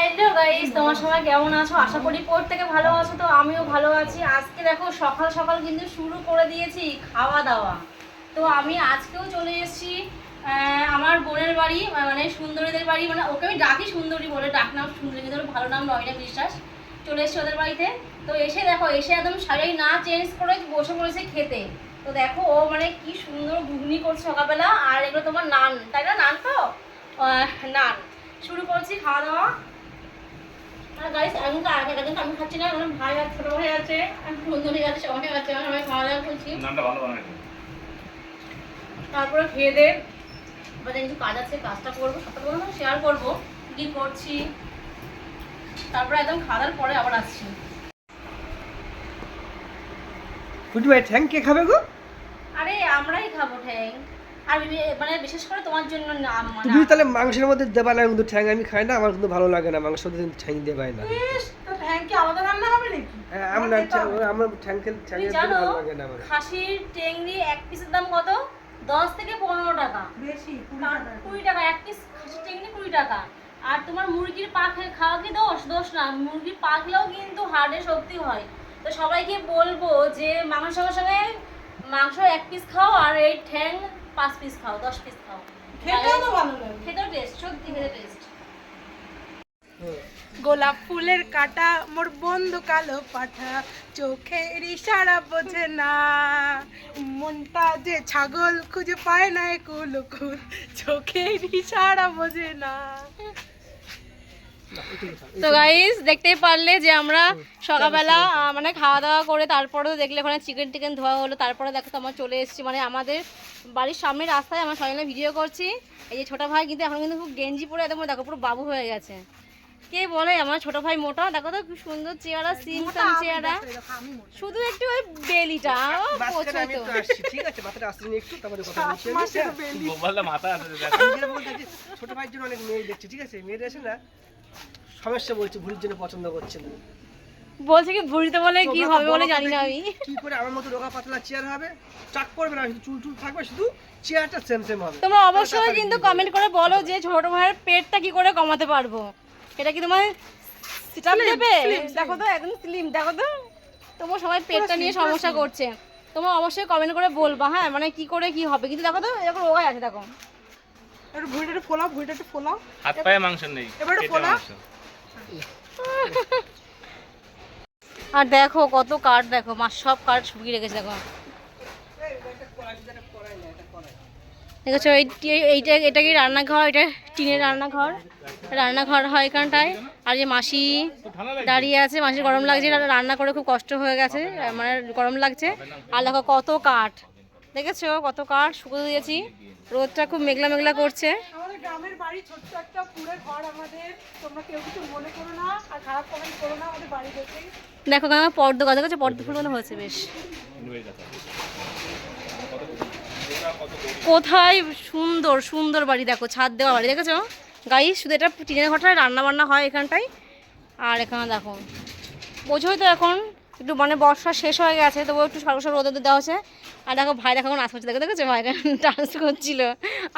Hello guys তোমার সবাই কেমন আছো? আশা করি প্রত্যেকে ভালো আছো, তো আমিও ভালো আছি। আজকে দেখো, সকাল সকাল কিন্তু শুরু করে দিয়েছি খাওয়া দাওয়া। তো আমি আজকেও চলে এসেছি আমার বোনের বাড়ি মানে সুন্দরীদের বাড়ি মানে ওকে আমি ডাকি সুন্দরী বলে, ডাক নাম সুন্দরী, কিন্তু ভালো নাম নয়না বিশ্বাস। চলে এসেছি ওদের বাড়িতে। তো এসে দেখো, এসে একদম শাড়ি না চেঞ্জ করে বসে পড়েছে খেতে। তো দেখো, ও মানে কি সুন্দর ঘুগনি করছে সকালবেলা, আর এগুলো তোমার নান, তাই না? নান তো? নান। শুরু করছি খাওয়া দাওয়া। আর গাইস আমি তো আগে আমি খাচ্ছি না আমার ভাই আর ছোট ভাই আছে বন্ধুরি আছে সবাই আছে আমরা সবাই খাওয়া দাওয়া করছি। নামটা ভালো বানাইছো তারপরে খেয়ে দে এবার কিছু কাজ আছে কাজটা করব শেয়ার করব কি করছি। তারপরে একদম খাওয়া দাওয়ার পরে আবার আসছি। ফুটু ভাই ঠ্যাং কে খাবে গো? আরে আমরাই খাব ঠ্যাং। আর মানে বিশেষ করে তোমার জন্য না মানে তুমি তাহলে মাংসের মধ্যে দেবা না কিন্তু ঠ্যাং আমি খাই না আমার কিন্তু ভালো লাগে না। মাংসের মধ্যে কিন্তু ঠ্যাং দেবাই না। হ্যাঁ, আমরা আমার ঠ্যাং খেলে ঠ্যাং তুমি খেতে জানো ভালো লাগে না আমার। খাসির টেংরি এক পিসের দাম কত? দশ থেকে পনেরো টাকা। তার কুড়ি টাকা। এক পিস খাসির টেংরি কুড়ি টাকা। আর তোমার মুরগির পা খাওয়া কি দোষ? দোষ না মুরগির পা খেলেও কিন্তু শক্তি হয়। তো সবাইকে বলব যে মাংসের সঙ্গে সঙ্গে মাংস এক পিস খাও আর এই ঠ্যাং পাঁচ পিস খাও দশ পিস খাও। খেতেও তো ভালো লাগে। খেতেও টেস্ট সত্যি খেতে টেস্ট গোলাপ ফুলের কাটা মোর বন্ধু কালো পাঠা চোখের ইশারা বোঝে না। মনটা যে ছাগল খুঁজে পায় না কুল কুল চোখের ইশারা বোঝে না। তো গাইস দেখতেই পারলে যে আমরা সকালবেলা মানে খাওয়া দাওয়া করে তারপরে দেখলে ওখানে চিকেন টিকেন ধোয়া হলো তারপরে দেখো তো আমরা চলে এসেছি। মানে আমাদের বাড়ির সামনের রাস্তায় আমরা সবাই মিলে ভিডিও করছি। এই যে ছোট ভাই কিন্তু এখন কিন্তু খুব গেঞ্জি পরে একদম দেখো পুরো বাবু হয়ে গেছে। কে বলে? আমার ছোট ভাই মোটা দেখো তো কি সুন্দর চেহারা সিমসাম চেহারা। শুধু একটু ওই বেলিটা ও, তো ঠিক আছে? মাথাটা নিয়ে একটু তারপরে কথা বলছি? বেলি। মাথা আছে ছোট ভাইয়ের জন্য অনেক মেয়ে দেখছি ঠিক আছে? মেয়েরা এসে না সমস্যা বলছে ভুড়ির জন্য পছন্দ করছে না। বলছে কি ভুড়িতে বলে কি হবে বলে জানি না আমি। কি করে আমার মতো রোগা পাতলা চেয়ার হবে? চাক পড়বে না শুধু চুল চুল থাকবে শুধু চেয়ারটা সেম সেম হবে। তোমরা অবশ্যই কিন্তু কমেন্ট করে বলো যে ছোট ভাইয়ের পেটটা কি করে কমাতে পারব। এটা কি তোমার সিটাপ দেবে দেখো তো একদম স্লিম দেখো তো তোমার সবাই পেটটা নিয়ে সমস্যা করছে। তোমরা অবশ্যই কমেন্ট করে বলবা হ্যাঁ মানে কি করে কি হবে? কিন্তু দেখো তো এরকম রোগাই আছে দেখো। একটু ভুঁড়িটা একটু ফোলাও ভুঁড়িটা একটু ফোলাও। হাত পায়ে মাংস নেই এবার একটু পেটে ফোলা। মাংস। আর দেখো, কত কাঠ দেখো, মা, সব কাঠ শুকিয়ে রেখেছে, দেখো। দেখেছ, এই- এইটা, এটা কি রান্নাঘর? এটা টিনের রান্নাঘর। রান্নাঘর হয় এখানটায়। আর যে মাসি দাঁড়িয়ে আছে, মাসির গরম লাগছে রান্না করে খুব কষ্ট হয়ে গেছে মানে গরম লাগছে। আর দেখো, কত কাঠ দেখেছ কত কাঠ শুকিয়ে দিয়েছি। রোদটা খুব মেঘলা মেঘলা করছে। আমাদের গ্রামের বাড়ি ছোট্ট একটা কুড়ে ঘর আমাদের। তোমরা কেউ কিছু মনে করো না আর খারাপ কমেন্ট করো না আমাদের বাড়ি দেখে দেখো আমার পদ্ম গাছ দেখেছ পদ্ম ফুল মতো হয়েছে বেশ। কোথায় সুন্দর সুন্দর বাড়ি দেখো ছাদ দেওয়া বাড়ি দেখেছ? গাই শুধু এটা টিনের ঘরটায় রান্না বান্না হয় এখানটায়। আর এখানে দেখো বোঝোই তো এখন একটু মানে বর্ষা শেষ হয়ে গেছে, তবুও একটু সরকার রোদ দেওয়া হচ্ছে আর দেখো ভাই দেখো এখন আসছে দেখো দেখেছ? ভাই ডান্স করছিল।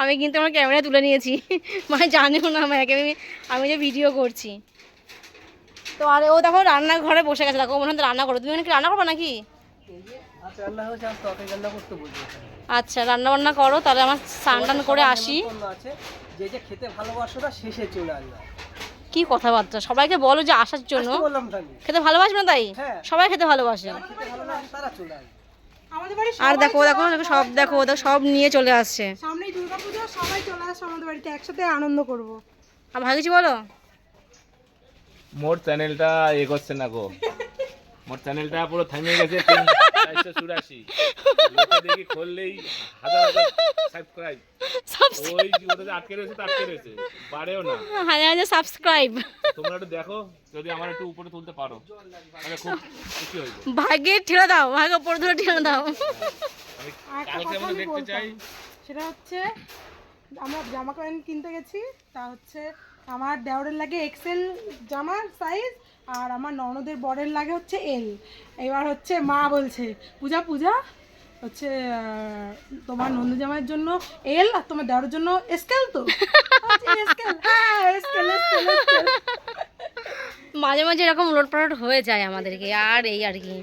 আমি কিন্তু আমার ক্যামেরা তুলে নিয়েছি। মানে জানিও না আমাকে আমি আমি যে ভিডিও করছি। তো আর ও দেখো রান্নাঘরে বসে গেছে, দেখো মনে হয় রান্না করো তুমি রান্না করবে নাকি? আচ্ছা রান্না বান্না করো, তাহলে আমার স্নান টান করে আসি। যে যে খেতে ভালোবাসো না, শেষে চলে আসবে। কি কথাবার্তা? সবাইকে বলো যে আসার জন্য। খেতে ভালোবাসবে না তাই? হ্যাঁ। সবাই খেতে ভালোবাসে। আর দেখো দেখো দেখো সব দেখো দেখো সব নিয়ে চলে আসছে। সামনেই দুর্গাপূজা সবাই চলে আসছে আমাদের বাড়িতে একসাথে আনন্দ করব। আর ভাই কিছু বলো? মোর চ্যানেলটা এ করছে না গো। মোর চ্যানেলটা পুরো থেমে গেছে চুরাশি দেখি খুললেই হাজার হাজার সাবস্ক্রাইব ওই ওটা আটকে রয়েছে আটকে রয়েছে। বাড়েও না। হাজার হাজার সাবস্ক্রাইব তোমরা একটু দেখো যদি আমার একটু উপরে তুলতে পারো। তাহলে খুব খুশি হইব ভাগ্যে ঠেলে দাও ভাগ্য পরে ধরে ঠেলে দাও। কালকে আমরা দেখতে চাই। সেটা হচ্ছে আমরা জামা প্যান্ট কিনতে গেছি তা হচ্ছে আমার দেওরের লাগে এক্সেল জামার সাইজ আর আমার ননদের বরের লাগে হচ্ছে এল এবার হচ্ছে মা বলছে, পূজা পূজা, হচ্ছে তোমার নন্দু জামার জন্য এল আর তোমার দেওয়ার জন্য স্কেল তো? স্কেল হ্যাঁ মাঝে মাঝে এরকম উলটপালট হয়ে যায় আমাদেরকে, আর এই আর কি।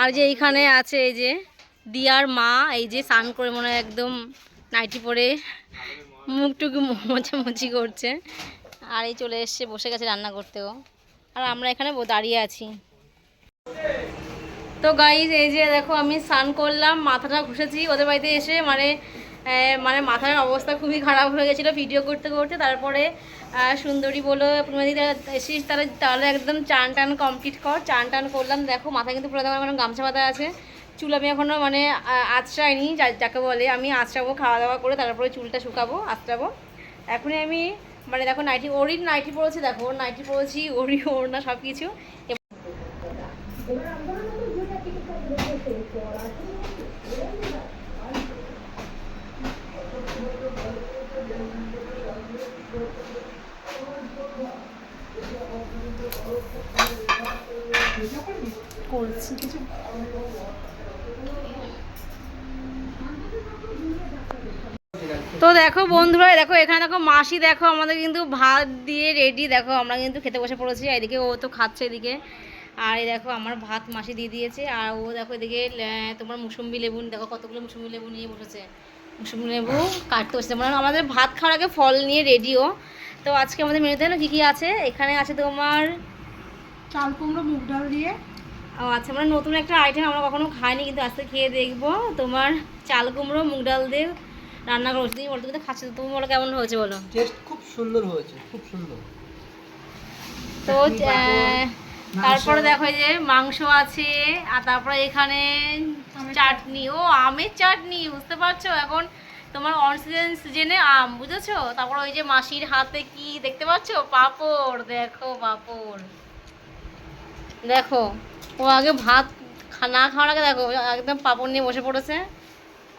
আর যে এইখানে আছে এই যে দিয়ার মা, এই যে স্নান করে মনে একদম নাইটি পরে মুখটুকু মোছামুছি করছে। আর এই চলে এসছে, বসে গেছে রান্না করতেও আর আমরা এখানে দাঁড়িয়ে আছি। তো গাইজ এই যে দেখো, আমি স্নান করলাম, মাথাটা ঘুষেছি। ওদের বাড়িতে এসে মানে মানে মাথার অবস্থা খুবই খারাপ হয়ে গেছিল ভিডিও করতে করতে। তারপরে সুন্দরী বলো পূর্ণিমাদি এসেছিস তাহলে তাহলে একদম চান টান কমপ্লিট কর। চান টান করলাম, দেখো, মাথায় কিন্তু পুরো আমার গামছা বাঁধা আছে। চুল আমি এখনও মানে আঁচড়াইনি যাকে বলে। আমি আঁচড়াবো খাওয়া দাওয়া করে তারপরে চুলটা শুকাবো, আঁচড়াবো। এখনই আমি মানে দেখো নাইটি ওরই নাইটি পরেছি, দেখো, ওর নাইটি পরেছি ওরই ওর না সব কিছু করছি কিছু। তো দেখো বন্ধুরা দেখো এখানে দেখো মাসি দেখো আমাদের কিন্তু ভাত দিয়ে রেডি দেখো আমরা কিন্তু খেতে বসে পড়েছি। এদিকে ও তো খাচ্ছে এদিকে। আর এই দেখো আমার ভাত মাসি দিয়ে দিয়েছে। আর ও দেখো এদিকে তোমার মুসম্বি লেবু দেখো কতগুলো মুসম্বি লেবু নিয়ে বসেছে। মুসম্বি লেবু কাটতে বসেছে। মানে আমাদের ভাত খাওয়ার আগে ফল নিয়ে রেডিও তো আজকে আমাদের মেনুতে না কী কী আছে? এখানে আছে তোমার চাল কুমড়ো মুগ ডাল দিয়ে। ও আচ্ছা মানে নতুন একটা আইটেম আমরা কখনো খাইনি কিন্তু আজকে খেয়ে দেখব। তোমার চাল কুমড়ো মুগ ডাল দিয়ে রান্না করছি তুমি বলো তুমি তো খাচ্ছ তুমি বলো কেমন হয়েছে বলো? টেস্ট খুব সুন্দর হয়েছে খুব সুন্দর। তো তারপরে দেখো এই যে মাংস আছে আর তারপরে এখানে চাটনি। ও আমের চাটনি বুঝতে পারছ? এখন তোমার অন সিজন সিজনে আম বুঝেছ? তারপর ওই যে মাসির হাতে কি দেখতে পাচ্ছো? পাপড় দেখো পাপড়। দেখো ও আগে ভাত খা- না খাওয়ার আগে দেখো একদম পাপড় নিয়ে বসে পড়েছে।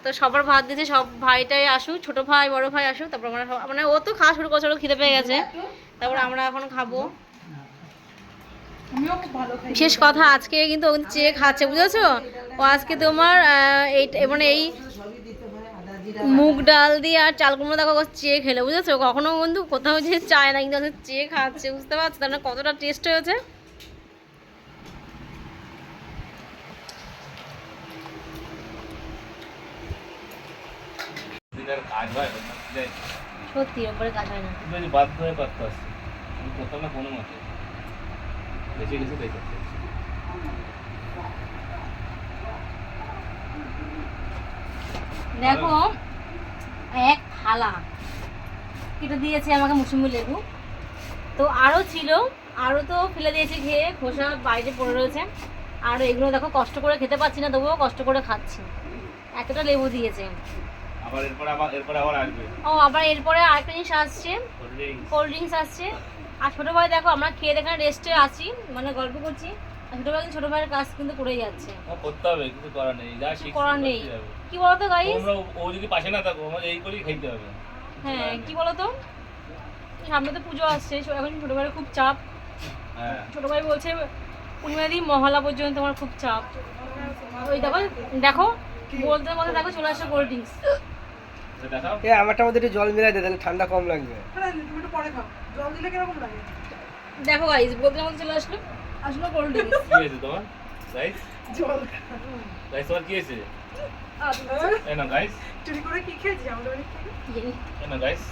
তো সবার ভাত দিয়েছে সব ভাইটাই আসুক ছোট ভাই বড় ভাই আসুক তারপর আমরা মানে ও তো খাওয়া শুরু করছে খিদে পেয়ে গেছে। তারপর আমরা এখন খাব। বিশেষ কথা আজকে কিন্তু ও চেয়ে খাচ্ছে বুঝেছ? ও আজকে তোমার এই মানে এই মুগ ডাল দিয়ে আর চাল কুমড়ো দেখো চেয়ে খেলে বুঝেছ? কখনো বন্ধু কোথাও যে চায় না কিন্তু চেয়ে খাচ্ছে বুঝতে পারছ? তার মানে কতটা টেস্ট হয়েছে? কাজ হয় না, সত্যি ওপরে কাজ হয় না। বাধ্য হয়ে করতে আসছে আমি করতাম না কোনো মতে গেছে তাই করতে দেখো এক থালা। কেটে দিয়েছে আমাকে মুসুম্বি লেবু। তো আরও ছিল আরও তো ফেলে দিয়েছি খেয়ে খোসা বাইরে পড়ে রয়েছে। আর এগুলো দেখো কষ্ট করে খেতে পাচ্ছি না তবুও কষ্ট করে খাচ্ছি। এতটা লেবু দিয়েছে। আবার এরপর আবার এরপর আবার আসবে। ও আবার এরপরে আরেকটা জিনিস আসছে। কোল্ড ড্রিঙ্কস আসছে। আর ছোটো ভাই দেখো আমরা খেয়ে এখানে রেস্টে আছি মানে গল্প করছি। ছোটো ভাই ছোটো ভাইয়ের কাজ কিন্তু করেই যাচ্ছে। করতে হবে কিছু করার নেই। যা শিখছি করার নেই। কি বলতো গাইস ও- যদি পাশে না থাকো আমাদের এই করেই খাইতে হবে। হ্যাঁ কি বলতো? সামনে তো পুজো আসছে এখন ছোটো ভাইয়ের খুব চাপ। হ্যাঁ। ছোটো ভাই বলছে পূর্ণিমাদি মহলা পর্যন্ত আমার খুব চাপ। ওই দেখো দেখো বলতে বলতে দেখো চলে আসছে কোল্ড ড্রিঙ্কস এ আমারটার মধ্যে একটু জল মিলাই দে তাহলে ঠান্ডা কম লাগবে। তুমি একটু পরে খাও। জল দিলে কীরকম লাগে? দেখো গাইস বলতে বলতে চলে আসলো। আসলো কোল্ড ড্রিঙ্কস কি হয়েছে তোমার? গাইস জল। গাইস তোমার কি হয়েছে। এই না গাইস চুরি করে কি খেয়েছি? আমাদের বাড়ি থেকে এই না গাইস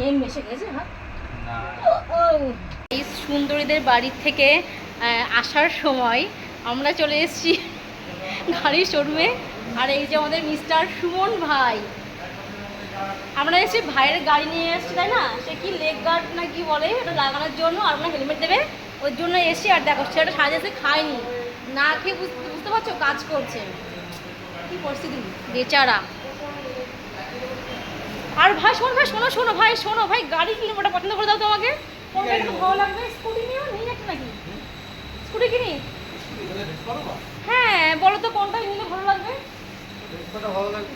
এম মেশে গেছে হ্যাঁ? এই সুন্দরীদের বাড়ির থেকে আহ, আসার সময় আমরা চলে এসেছি গাড়ির শোরুমে আর এই যে আমাদের মিস্টার সুমন ভাই। আমরা এসে ভাইয়ের গাড়ি নিয়ে এসেছি তাই না? সে কি লেগ গার্ড না কি বলে ওটা লাগানোর জন্য আর আমরা হেলমেট দেবে ওর জন্য এসে আর দেখো সেটা সাজেছে খায়নি। না খেয়ে বুঝতে বুঝতে পারছ? কাজ করছে। কি পরিস্থিতি? বেচারা। আর ভাই শোনো ভাই শোনো শোনো ভাই শোনো ভাই গাড়ি কিনে ওটা পছন্দ করে দাও তো আমাকে। কোনটা একটু ভালো লাগবে। স্কুটি নিও নিয়ে যাচ্ছে নাকি? স্কুটি কিনি? হ্যাঁ। বলো তো কোনটা নিলে ভালো লাগবে? ভালো লাগবে?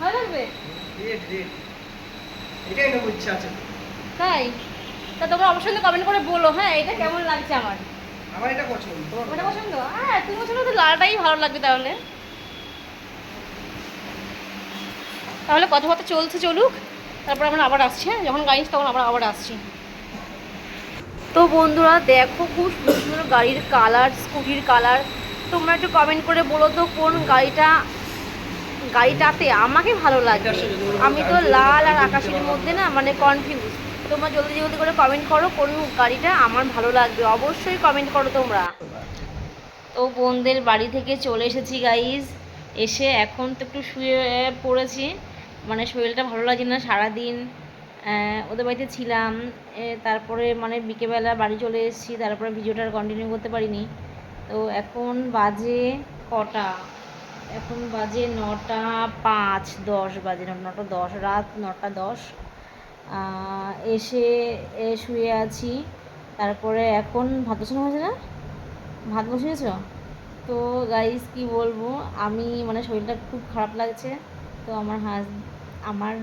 ভালো লাগবে? রেড রেড এটাই নেব ইচ্ছা আছে। তাই? তা তোমরা অবশ্যই কমেন্ট করে বলো হ্যাঁ এটা কেমন লাগছে আমার? আমার এটা পছন্দ। ওটা পছন্দ? হ্যাঁ তুমি পছন্দ তো লালটাই ভালো লাগবে তাহলে। তাহলে কথাবার্তা চলছে চলুক। তারপর আমরা আবার আসছি হ্যাঁ যখন গাড়ি তখন আমরা আবার আসছি। তো বন্ধুরা দেখো খুব সুন্দর সুন্দর গাড়ির কালার স্কুটির কালার তোমরা একটু কমেন্ট করে বলো তো কোন গাড়িটা গাড়িটাতে আমাকে ভালো লাগে। আমি তো লাল আর আকাশের মধ্যে না মানে কনফিউজ তোমরা জলদি জলদি করে কমেন্ট করো কোন গাড়িটা আমার ভালো লাগবে। অবশ্যই কমেন্ট করো তোমরা। তো বোনদের বাড়ি থেকে চলে এসেছি গাইজ এসে এখন তো একটু শুয়ে পড়েছি। মানে শরীরটা ভালো লাগছে না সারাদিন। ওদের বাড়িতে ছিলাম। তারপরে মানে বিকেবেলা বাড়ি চলে এসেছি। তারপরে ভিডিওটা কন্টিনিউ করতে পারিনি। তো এখন বাজে কটা? এখন বাজে নটা পাঁচ, দশ বাজে নটা দশ, রাত নটা দশ। এসে শুয়ে আছি। তারপরে এখন ভাত বসানো হয়েছে না? ভাত বসিয়েছ? তো গাইস কি বলব? আমি মানে শরীরটা খুব খারাপ লাগছে। তো আমার হাজ, আমার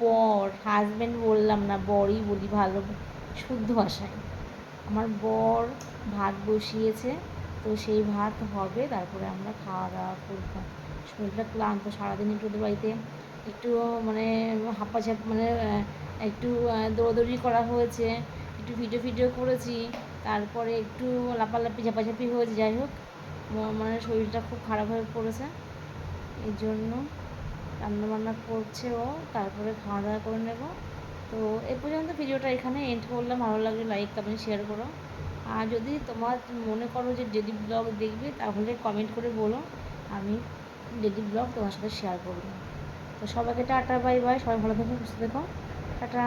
বর হাজব্যান্ড বললাম না, বরই বলি ভালো, শুদ্ধ ভাষায়। আমার বর ভাত বসিয়েছে। তো সেই ভাত হবে, তারপরে আমরা খাওয়া দাওয়া করব। শরীরটা ক্লান্ত, সারাদিন একটু ওদের বাড়িতে একটু মানে হাঁপাঝাপ মানে একটু দৌড়াদৌড়ি করা হয়েছে, একটু ভিডিও ভিডিও করেছি, তারপরে একটু লাপালাপি, ঝাপাঝাপি হয়েছে, যাই হোক মানে শরীরটা খুব খারাপ হয়ে পড়েছে। এই জন্য রান্নাবান্না করছে ও, তারপরে খাওয়া দাওয়া করে নেব। তো এ পর্যন্ত ভিডিওটা এখানে এন্ড করলাম। ভালো লাগলে লাইক কমেন্ট শেয়ার করো। আর যদি তোমার মনে করো যে ডেলি ব্লগ দেখবে, তাহলে কমেন্ট করে বলো। আমি ডেলি ব্লগ তোমার সাথে শেয়ার করব। তো সবাইকে টাটা বাই বাই সবাই ভালো থেকো, সুস্থ থেকো। টাটা।